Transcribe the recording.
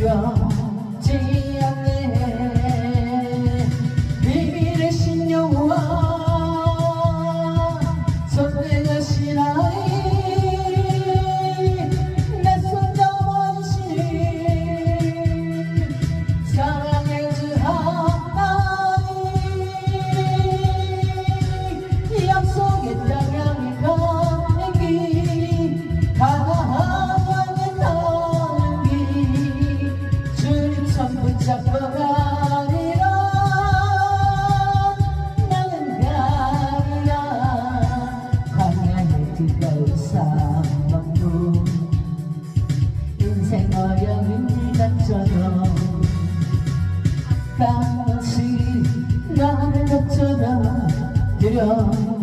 Mira 잡고 가리라. 나는 가리라. 광야의 뜨거운 사막도. 인생 어려운 일같처럼 가끔씩 나를 어쩌다 두려워